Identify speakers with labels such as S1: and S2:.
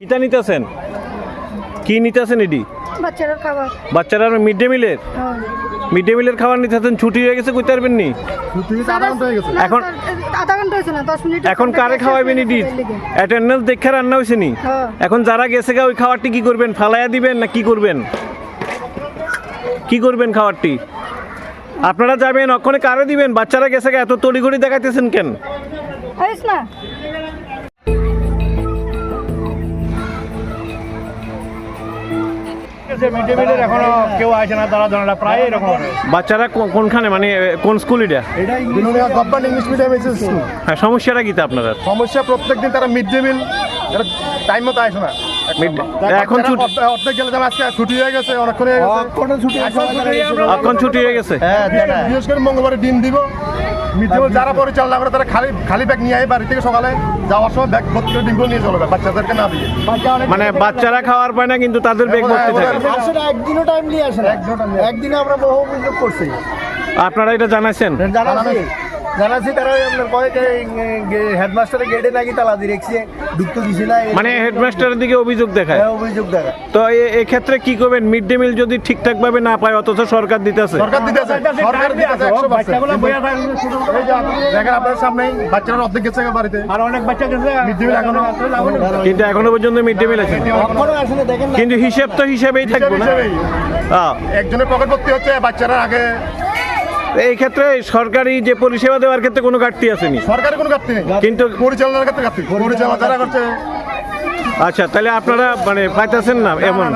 S1: কিতা নিতেছেন? কি নিতেছেন এডি?
S2: বাচ্চারা খাবার।
S1: বাচ্চারা মিড ডে মিলের?
S2: হ্যাঁ।
S1: মিড ডে মিলের খাবার নিতেছেন ছুটি হয়ে গেছে কইতে পারবেন নি?
S2: হয়ে
S1: এখন-
S2: আধা ঘণ্টা হয়েছে না দশ মিনিট
S1: এখন কারে খাওয়াইবেন এডি? অ্যাটেন্ডেন্স দেখে রান্না হয়েছে নি?
S2: হ্যাঁ।
S1: এখন যারা গেছে গা ওই খাবারটি কি করবেন? ফালাইয়া দিবেন না কি করবেন? কি করবেন খাবারটি? আপনারা যাবেন ওখানে কারে দিবেন? বাচ্চারা গেছে গা এত তড়িঘড়ি দেখাইতেছেন কেন?
S2: হয়েছ
S3: মিড ডে মিলের এখনও কেউ আসে না তারা ধরনের প্রায় এরকম
S1: বাচ্চারা কোনখানে? মানে কোন স্কুল এটা?
S3: গভর্নমেন্ট ইংলিশ মিডিয়াম স্কুল
S1: হ্যাঁ সমস্যাটা কি তা আপনাদের?
S3: সমস্যা প্রত্যেকদিন তারা মিড ডে মিল টাইম মতো আসে না।
S1: এখন ছুটি-
S3: অর্ধেক- গেলে আজকে ছুটি হয়ে গেছে অনেকক্ষণ হয়ে গেছে। এখন ছুটি
S1: এখন ছুটি হয়ে গেছে।
S3: বিশেষ- বিশেষ করে মঙ্গলবারে ডিম দিব। মিল যারা পরিচালনা করে তারা খালি খালি ব্যাগ নিয়ে আয় বাড়ি থেকে সকালে যাওয়ার সময় ব্যাগ ভর্তি করে ডিমগুলো নিয়ে চলে যায় বাচ্চাদেরকে না দিয়ে।
S1: মানে বাচ্চারা খাওয়ার পায় না কিন্তু তাদের বেগ ভর্তি থাকে।
S4: একদিনও টাইম নিয়ে আসে আমরা বহু অভিযোগ করছি।
S1: আপনারা এটা জানাইছেন?
S4: জানাচ্ছি জানাচ্ছি তারা ওই আপনার কয় হেডমাস্টারের গেটে নাকি তালা দিয়ে রেখেছে ঢুকতে দিছি না
S1: মানে হেডমাস্টারের দিকে অভিযোগ দেখায়?
S4: হ্যাঁ, অভিযোগ দেখা
S1: তো এ- এক্ষেত্রে কি করবেন? মিড ডে মিল যদি ঠিকঠাক ভাবে না পায় অথচ সরকার দিতেছে?
S3: সরকার দিতেছে সরকার দিতেছে একশো বাচ্চাগুলো বইয়া দেখেন আপনার সামনেই বাচ্চারা অর্ধেক গেছে বাড়িতে। আর অনেক বাচ্চা গেছে মিড ডে মিল এখনও
S1: কিন্তু এখনও পর্যন্ত মিড ডে মিল আছে।
S4: কখনো আসলে দেখেন না।
S1: কিন্তু হিসেব তো হিসেবেই থাকবে না। হ্যাঁ,
S3: একজনের পকেট ভর্তি হচ্ছে বাচ্চারা আগে
S1: এই ক্ষেত্রে সরকারি যে পরিষেবা দেওয়ার ক্ষেত্রে কোনো ঘাটতি আসেনি।
S3: সরকারি কোনো ঘাটতি নেই।
S1: কিন্তু
S3: পরিচালনার ক্ষেত্রে ঘাটতি। পরিচালনা যারা করছে
S1: আচ্ছা তাহলে আপনারা মানে পাইতেছেন না এমন?